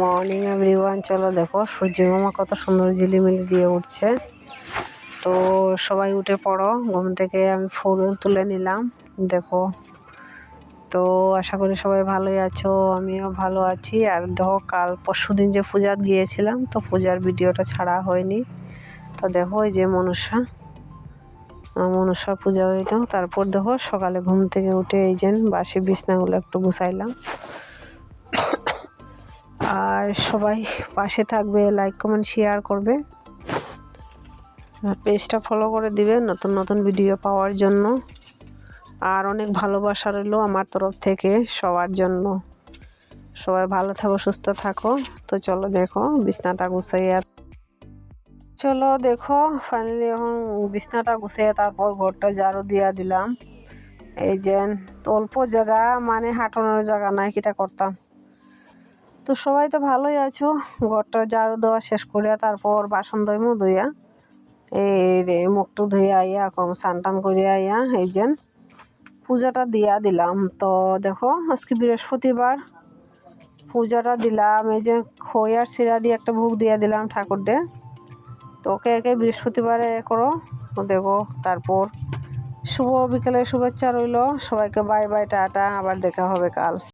Morning everyone চলো দেখো, সূর্য মামা কত সুন্দর ঝিলিমিলি দিয়ে উঠছে। তো সবাই উঠে পড়ো, ঘুম থেকে আমি ফুল তুলে নিলাম, দেখো। তো আশা করি সবাই ভালোই আছো, আমিও ভালো আছি। আর দেখো, কাল পরশু দিন যে পূজাত গিয়েছিলাম, তো পূজার ভিডিওটা ছাড়া হয়নি। তো দেখো, এই যে মনসা মনসা পূজা হইল। তারপর দেখো, সকালে ঘুম থেকে উঠে এই যে বাসি বিছনাগুলো একটু গুছাইলাম। আর সবাই পাশে থাকবে লাইক কমেন্ট শেয়ার করবে। আর পেজটা ফলো করে দিবে নতুন নতুন ভিডিও পাওয়ার জন্য। আর অনেক ভালোবাসা রইল আমার তরফ থেকে সবার জন্য। সবাই ভালো থাকো, সুস্থ থাকো। তো চলো দেখো, বিছনাটা গুছাইয়া চলো দেখো ফাইনালি এখন বিছনাটা গুছিয়ে তারপর ঘরটা ঝাড়ু দিয়া দিলাম। এই যে, অল্প জায়গা মানে হাঁটানোর জায়গা নাই কিটা করতাম। তো সবাই তো ভালোই আছো। ঘরটা ঝাড়ু দেওয়া শেষ করিয়া তারপর বাসন ধুইমু ধুইয়া। এই রে মুখটু ধুইয়া আইয়া, কম স্নান টান করিয়া আইয়া, এই যে পূজাটা দিয়া দিলাম। তো দেখো, আজকে বৃহস্পতিবার। পূজাটা দিলাম, এই যে খই আর সিরা দিয়ে একটা ভোগ দিয়ে দিলাম ঠাকুরদের তো ওকে একে বৃহস্পতিবারে করো। দেখো, তারপর শুভ বিকেলের শুভেচ্ছা রইল। সবাইকে বাই বাই, টাটা, আবার দেখা হবে কাল।